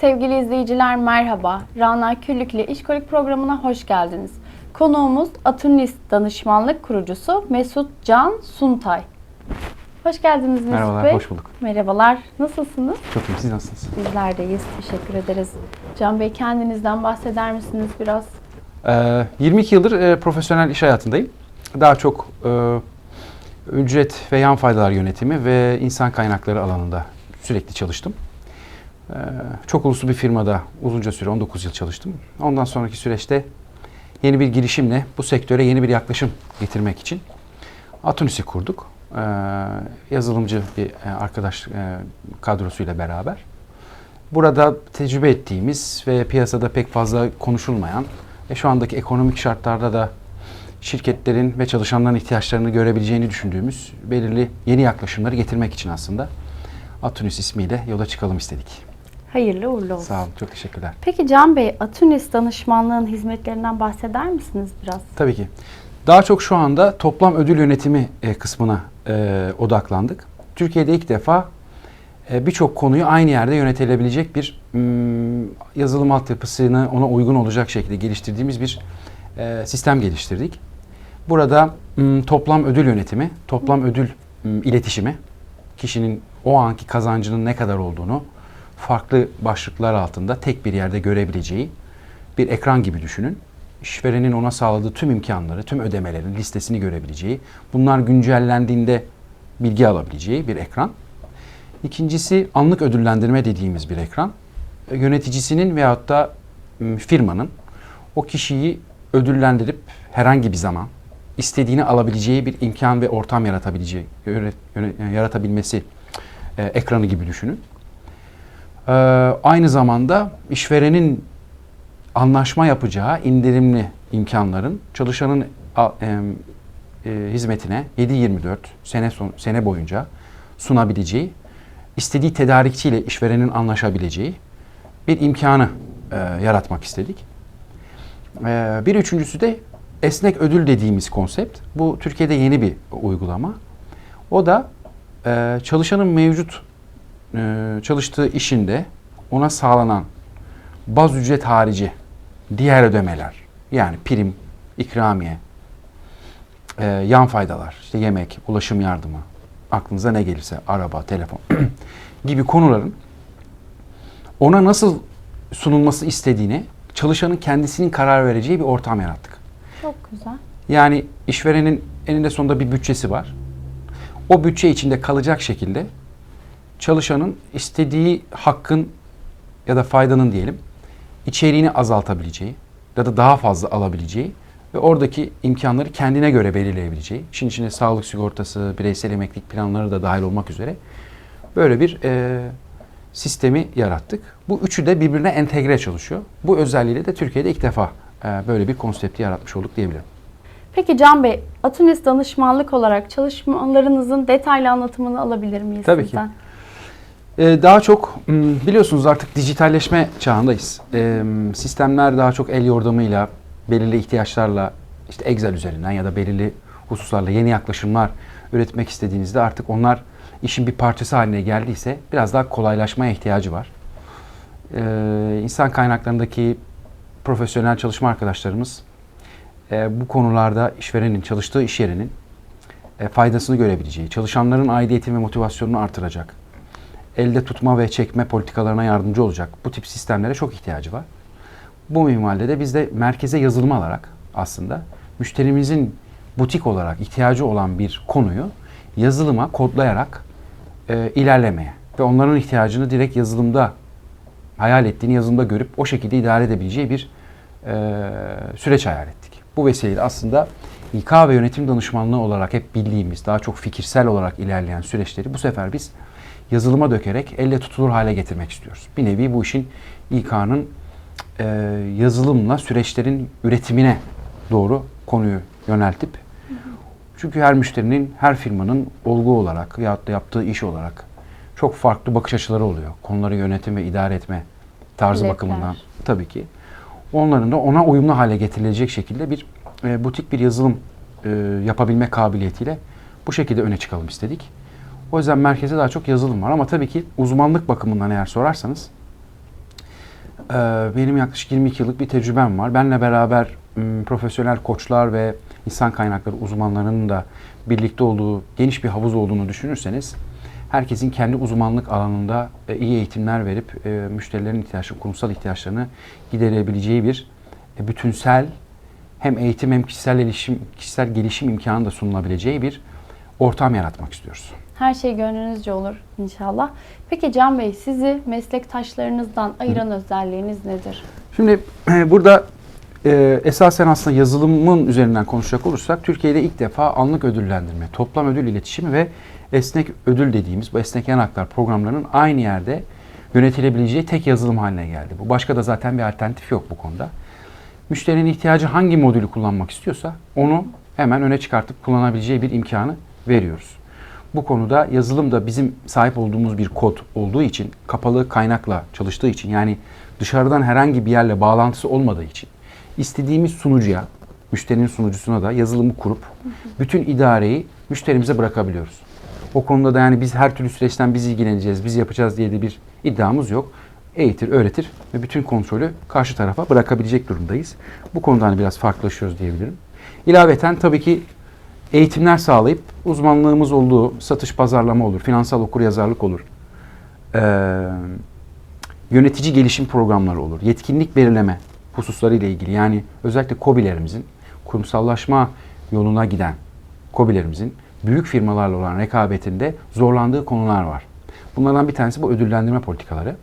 Sevgili izleyiciler merhaba. Rana Küllük ile İşkolik programına hoş geldiniz. Konuğumuz Atunis Danışmanlık kurucusu Mesut Can Suntay. Hoş geldiniz Mesut Merhabalar, Bey. hoş bulduk. Merhabalar. Nasılsınız? Çok iyiyim. Siz nasılsınız? Bizler deyiz. Teşekkür ederiz. Can Bey kendinizden bahseder misiniz biraz? Ee, 22 yıldır e, profesyonel iş hayatındayım. Daha çok e, ücret ve yan faydalar yönetimi ve insan kaynakları alanında sürekli çalıştım. Ee, çok uluslu bir firmada uzunca süre 19 yıl çalıştım. Ondan sonraki süreçte yeni bir girişimle bu sektöre yeni bir yaklaşım getirmek için Atunis'i kurduk. Ee, yazılımcı bir e, arkadaş e, kadrosuyla beraber. Burada tecrübe ettiğimiz ve piyasada pek fazla konuşulmayan ve şu andaki ekonomik şartlarda da şirketlerin ve çalışanların ihtiyaçlarını görebileceğini düşündüğümüz belirli yeni yaklaşımları getirmek için aslında Atunis ismiyle yola çıkalım istedik. Hayırlı uğurlu olsun. Sağ olun, çok teşekkürler. Peki Can Bey, Atunis danışmanlığın hizmetlerinden bahseder misiniz biraz? Tabii ki. Daha çok şu anda toplam ödül yönetimi e, kısmına e, odaklandık. Türkiye'de ilk defa e, birçok konuyu aynı yerde yönetilebilecek bir mm, yazılım altyapısını ona uygun olacak şekilde geliştirdiğimiz bir e, sistem geliştirdik. Burada mm, toplam ödül yönetimi, toplam ödül mm, iletişimi, kişinin o anki kazancının ne kadar olduğunu farklı başlıklar altında tek bir yerde görebileceği bir ekran gibi düşünün. İşverenin ona sağladığı tüm imkanları, tüm ödemelerin listesini görebileceği, bunlar güncellendiğinde bilgi alabileceği bir ekran. İkincisi anlık ödüllendirme dediğimiz bir ekran. E, Yöneticisinin veyahut da firmanın o kişiyi ödüllendirip herhangi bir zaman istediğini alabileceği bir imkan ve ortam yaratabileceği, yaratabilmesi e, ekranı gibi düşünün. Ee, aynı zamanda işverenin anlaşma yapacağı indirimli imkanların çalışanın em, e, hizmetine 7-24 sene son, sene boyunca sunabileceği, istediği tedarikçiyle işverenin anlaşabileceği bir imkanı e, yaratmak istedik. E, bir üçüncüsü de esnek ödül dediğimiz konsept. Bu Türkiye'de yeni bir uygulama. O da e, çalışanın mevcut e, çalıştığı işinde ona sağlanan baz ücret harici diğer ödemeler yani prim, ikramiye, e, yan faydalar, işte yemek, ulaşım yardımı, aklınıza ne gelirse araba, telefon gibi konuların ona nasıl sunulması istediğini çalışanın kendisinin karar vereceği bir ortam yarattık. Çok güzel. Yani işverenin eninde sonunda bir bütçesi var. O bütçe içinde kalacak şekilde çalışanın istediği hakkın ya da faydanın diyelim içeriğini azaltabileceği ya da daha fazla alabileceği ve oradaki imkanları kendine göre belirleyebileceği, işin içine sağlık sigortası, bireysel emeklilik planları da dahil olmak üzere böyle bir e, sistemi yarattık. Bu üçü de birbirine entegre çalışıyor. Bu özelliğiyle de Türkiye'de ilk defa e, böyle bir konsepti yaratmış olduk diyebilirim. Peki Can Bey, Atunis danışmanlık olarak çalışmalarınızın detaylı anlatımını alabilir miyiz Tabii ki. sizden? Ee, daha çok m, biliyorsunuz artık dijitalleşme çağındayız. Ee, sistemler daha çok el yordamıyla, belirli ihtiyaçlarla, işte Excel üzerinden ya da belirli hususlarla yeni yaklaşımlar üretmek istediğinizde artık onlar işin bir parçası haline geldiyse biraz daha kolaylaşmaya ihtiyacı var. Ee, insan kaynaklarındaki profesyonel çalışma arkadaşlarımız e, bu konularda işverenin, çalıştığı iş yerinin e, faydasını görebileceği, çalışanların aidiyeti ve motivasyonunu artıracak, elde tutma ve çekme politikalarına yardımcı olacak bu tip sistemlere çok ihtiyacı var. Bu minvalde de biz de merkeze yazılım alarak aslında müşterimizin butik olarak ihtiyacı olan bir konuyu yazılıma kodlayarak e, ilerlemeye ve onların ihtiyacını direkt yazılımda hayal ettiğini yazılımda görüp o şekilde idare edebileceği bir e, süreç hayal ettik. Bu vesileyle aslında İK ve yönetim danışmanlığı olarak hep bildiğimiz, daha çok fikirsel olarak ilerleyen süreçleri bu sefer biz yazılıma dökerek elle tutulur hale getirmek istiyoruz. Bir nevi bu işin İK'nın e, yazılımla süreçlerin üretimine doğru konuyu yöneltip çünkü her müşterinin, her firmanın olgu olarak veyahut da yaptığı iş olarak çok farklı bakış açıları oluyor. Konuları yönetim ve idare etme tarzı Hedefler. bakımından tabii ki. Onların da ona uyumlu hale getirilecek şekilde bir e, butik bir yazılım e, yapabilme kabiliyetiyle bu şekilde öne çıkalım istedik. O yüzden merkezde daha çok yazılım var ama tabii ki uzmanlık bakımından eğer sorarsanız e, benim yaklaşık 22 yıllık bir tecrübem var. Benle beraber profesyonel koçlar ve insan kaynakları uzmanlarının da birlikte olduğu geniş bir havuz olduğunu düşünürseniz herkesin kendi uzmanlık alanında e, iyi eğitimler verip e, müşterilerin ihtiyaçlarını, kurumsal ihtiyaçlarını giderebileceği bir bütünsel hem eğitim hem kişisel gelişim kişisel gelişim imkanı da sunulabileceği bir ortam yaratmak istiyoruz. Her şey gönlünüzce olur inşallah. Peki Can Bey sizi meslektaşlarınızdan ayıran özelliğiniz nedir? Şimdi burada e, esasen aslında yazılımın üzerinden konuşacak olursak Türkiye'de ilk defa anlık ödüllendirme, toplam ödül iletişimi ve esnek ödül dediğimiz bu esnek yanaklar programlarının aynı yerde yönetilebileceği tek yazılım haline geldi. Bu başka da zaten bir alternatif yok bu konuda. Müşterinin ihtiyacı hangi modülü kullanmak istiyorsa onu hemen öne çıkartıp kullanabileceği bir imkanı veriyoruz. Bu konuda yazılım da bizim sahip olduğumuz bir kod olduğu için, kapalı kaynakla çalıştığı için yani dışarıdan herhangi bir yerle bağlantısı olmadığı için istediğimiz sunucuya, müşterinin sunucusuna da yazılımı kurup bütün idareyi müşterimize bırakabiliyoruz. O konuda da yani biz her türlü süreçten biz ilgileneceğiz, biz yapacağız diye de bir iddiamız yok. Eğitir, öğretir ve bütün kontrolü karşı tarafa bırakabilecek durumdayız. Bu konuda hani biraz farklılaşıyoruz diyebilirim. İlaveten tabii ki eğitimler sağlayıp uzmanlığımız olduğu satış pazarlama olur, finansal okuryazarlık olur. Ee, yönetici gelişim programları olur. Yetkinlik belirleme hususları ile ilgili yani özellikle KOBİ'lerimizin kurumsallaşma yoluna giden KOBİ'lerimizin büyük firmalarla olan rekabetinde zorlandığı konular var. Bunlardan bir tanesi bu ödüllendirme politikaları.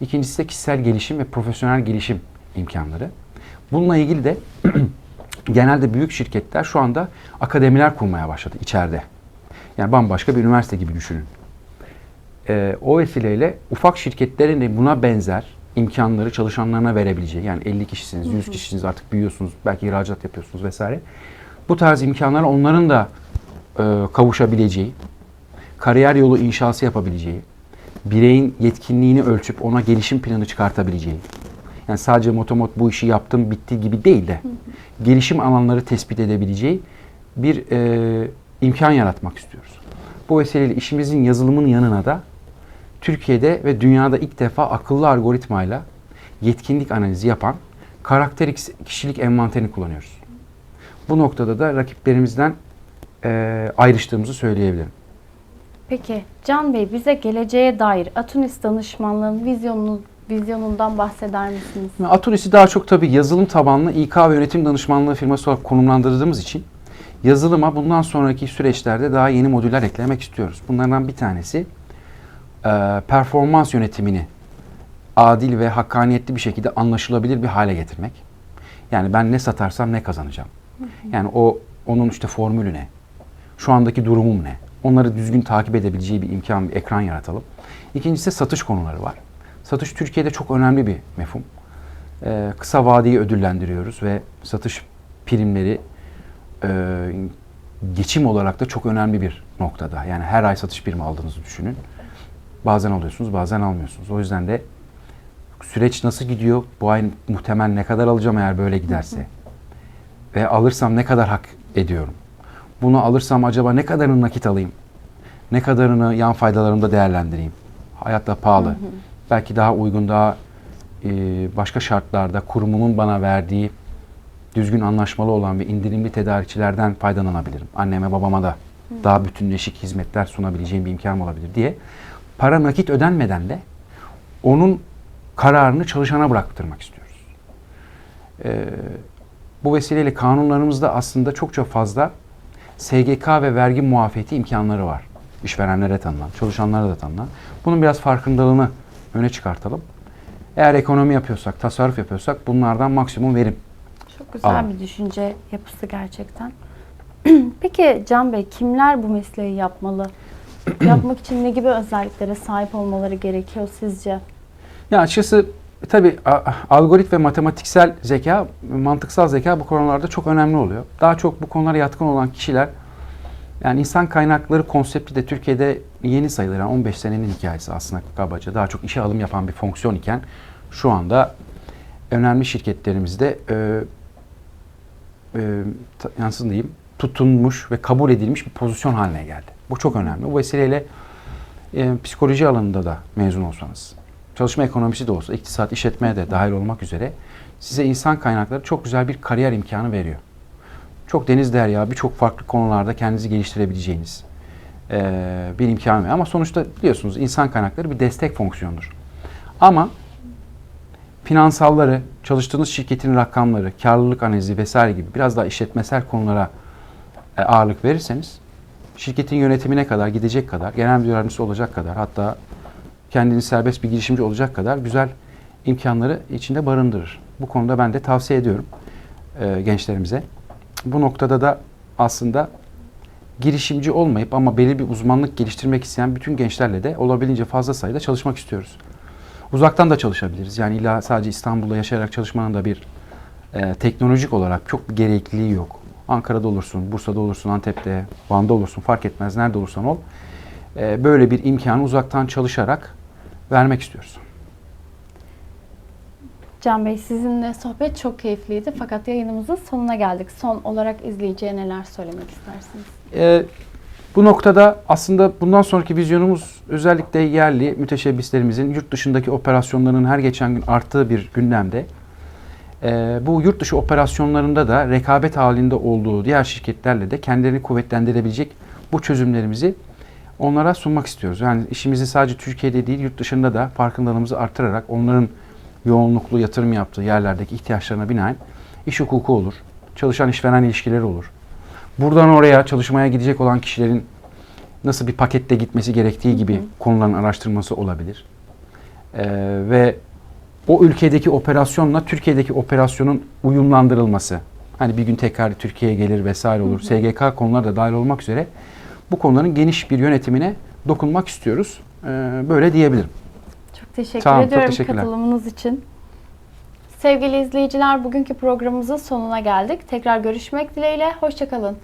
İkincisi de kişisel gelişim ve profesyonel gelişim imkanları. Bununla ilgili de genelde büyük şirketler şu anda akademiler kurmaya başladı içeride. Yani bambaşka bir üniversite gibi düşünün. Ee, o vesileyle ufak şirketlerin de buna benzer imkanları çalışanlarına verebileceği yani 50 kişisiniz, 100 kişisiniz artık büyüyorsunuz, belki ihracat yapıyorsunuz vesaire. Bu tarz imkanlara onların da e, kavuşabileceği, kariyer yolu inşası yapabileceği, bireyin yetkinliğini ölçüp ona gelişim planı çıkartabileceği. Yani sadece motomot bu işi yaptım bitti gibi değil de gelişim alanları tespit edebileceği bir e, imkan yaratmak istiyoruz. Bu vesileyle işimizin yazılımın yanına da Türkiye'de ve dünyada ilk defa akıllı algoritmayla yetkinlik analizi yapan karakter kişilik envanterini kullanıyoruz. Bu noktada da rakiplerimizden e, ayrıştığımızı söyleyebilirim. Peki Can Bey bize geleceğe dair Atunis danışmanlığın vizyonunu, vizyonundan bahseder misiniz? Aturis'i daha çok tabii yazılım tabanlı İK ve yönetim danışmanlığı firması olarak konumlandırdığımız için yazılıma bundan sonraki süreçlerde daha yeni modüller eklemek istiyoruz. Bunlardan bir tanesi e, performans yönetimini adil ve hakkaniyetli bir şekilde anlaşılabilir bir hale getirmek. Yani ben ne satarsam ne kazanacağım. Yani o onun işte formülü ne? Şu andaki durumum ne? Onları düzgün takip edebileceği bir imkan, bir ekran yaratalım. İkincisi satış konuları var. Satış Türkiye'de çok önemli bir mefhum. Ee, kısa vadeyi ödüllendiriyoruz ve satış primleri e, geçim olarak da çok önemli bir noktada. Yani her ay satış primi aldığınızı düşünün. Bazen alıyorsunuz, bazen almıyorsunuz. O yüzden de süreç nasıl gidiyor? Bu ay muhtemel ne kadar alacağım eğer böyle giderse? Ve alırsam ne kadar hak ediyorum? Bunu alırsam acaba ne kadarını nakit alayım? Ne kadarını yan faydalarımda değerlendireyim? Hayatta pahalı. Belki daha uygun, daha e, başka şartlarda kurumumun bana verdiği düzgün anlaşmalı olan ve indirimli tedarikçilerden faydalanabilirim. Anneme babama da daha bütünleşik hizmetler sunabileceğim bir imkan olabilir diye. Para nakit ödenmeden de onun kararını çalışana bıraktırmak istiyoruz. Ee, bu vesileyle kanunlarımızda aslında çokça fazla SGK ve vergi muafiyeti imkanları var. İşverenlere tanınan, çalışanlara da tanınan. Bunun biraz farkındalığını öne çıkartalım. Eğer ekonomi yapıyorsak, tasarruf yapıyorsak bunlardan maksimum verim Çok güzel Alan. bir düşünce yapısı gerçekten. Peki Can Bey kimler bu mesleği yapmalı? Yapmak için ne gibi özelliklere sahip olmaları gerekiyor sizce? Ya açıkçası tabii algorit ve matematiksel zeka, mantıksal zeka bu konularda çok önemli oluyor. Daha çok bu konulara yatkın olan kişiler yani insan kaynakları konsepti de Türkiye'de yeni sayılır. Yani 15 senenin hikayesi aslında kabaca. Daha çok işe alım yapan bir fonksiyon iken şu anda önemli şirketlerimizde e, e, nasıl diyeyim tutunmuş ve kabul edilmiş bir pozisyon haline geldi. Bu çok önemli. Bu vesileyle e, psikoloji alanında da mezun olsanız, çalışma ekonomisi de olsa, iktisat, işletmeye de dahil olmak üzere size insan kaynakları çok güzel bir kariyer imkanı veriyor. Çok deniz derya, birçok farklı konularda kendinizi geliştirebileceğiniz eee, bir imkan veriyor. Ama sonuçta biliyorsunuz insan kaynakları bir destek fonksiyonudur. Ama finansalları, çalıştığınız şirketin rakamları, karlılık analizi vesaire gibi biraz daha işletmesel konulara e, ağırlık verirseniz şirketin yönetimine kadar gidecek kadar, genel müdür yardımcısı olacak kadar hatta kendini serbest bir girişimci olacak kadar güzel imkanları içinde barındırır. Bu konuda ben de tavsiye ediyorum e, gençlerimize. Bu noktada da aslında girişimci olmayıp ama belli bir uzmanlık geliştirmek isteyen bütün gençlerle de olabildiğince fazla sayıda çalışmak istiyoruz. Uzaktan da çalışabiliriz. Yani illa sadece İstanbul'da yaşayarak çalışmanın da bir e, teknolojik olarak çok bir gerekliliği yok. Ankara'da olursun, Bursa'da olursun, Antep'te, Van'da olursun fark etmez nerede olursan ol. E, böyle bir imkanı uzaktan çalışarak vermek istiyoruz. Can Bey sizinle sohbet çok keyifliydi fakat yayınımızın sonuna geldik. Son olarak izleyiciye neler söylemek istersiniz? E, bu noktada aslında bundan sonraki vizyonumuz özellikle yerli müteşebbislerimizin yurt dışındaki operasyonlarının her geçen gün arttığı bir gündemde e, bu yurt dışı operasyonlarında da rekabet halinde olduğu diğer şirketlerle de kendilerini kuvvetlendirebilecek bu çözümlerimizi onlara sunmak istiyoruz. Yani işimizi sadece Türkiye'de değil yurt dışında da farkındalığımızı artırarak onların yoğunluklu yatırım yaptığı yerlerdeki ihtiyaçlarına binaen iş hukuku olur, çalışan işveren ilişkileri olur. Buradan oraya çalışmaya gidecek olan kişilerin nasıl bir pakette gitmesi gerektiği gibi konuların araştırması olabilir. Ee, ve o ülkedeki operasyonla Türkiye'deki operasyonun uyumlandırılması. Hani bir gün tekrar Türkiye'ye gelir vesaire olur. SGK konuları da dahil olmak üzere bu konuların geniş bir yönetimine dokunmak istiyoruz. Ee, böyle diyebilirim. Çok teşekkür çok ediyorum teşekkürler. katılımınız için. Sevgili izleyiciler bugünkü programımızın sonuna geldik. Tekrar görüşmek dileğiyle. Hoşçakalın.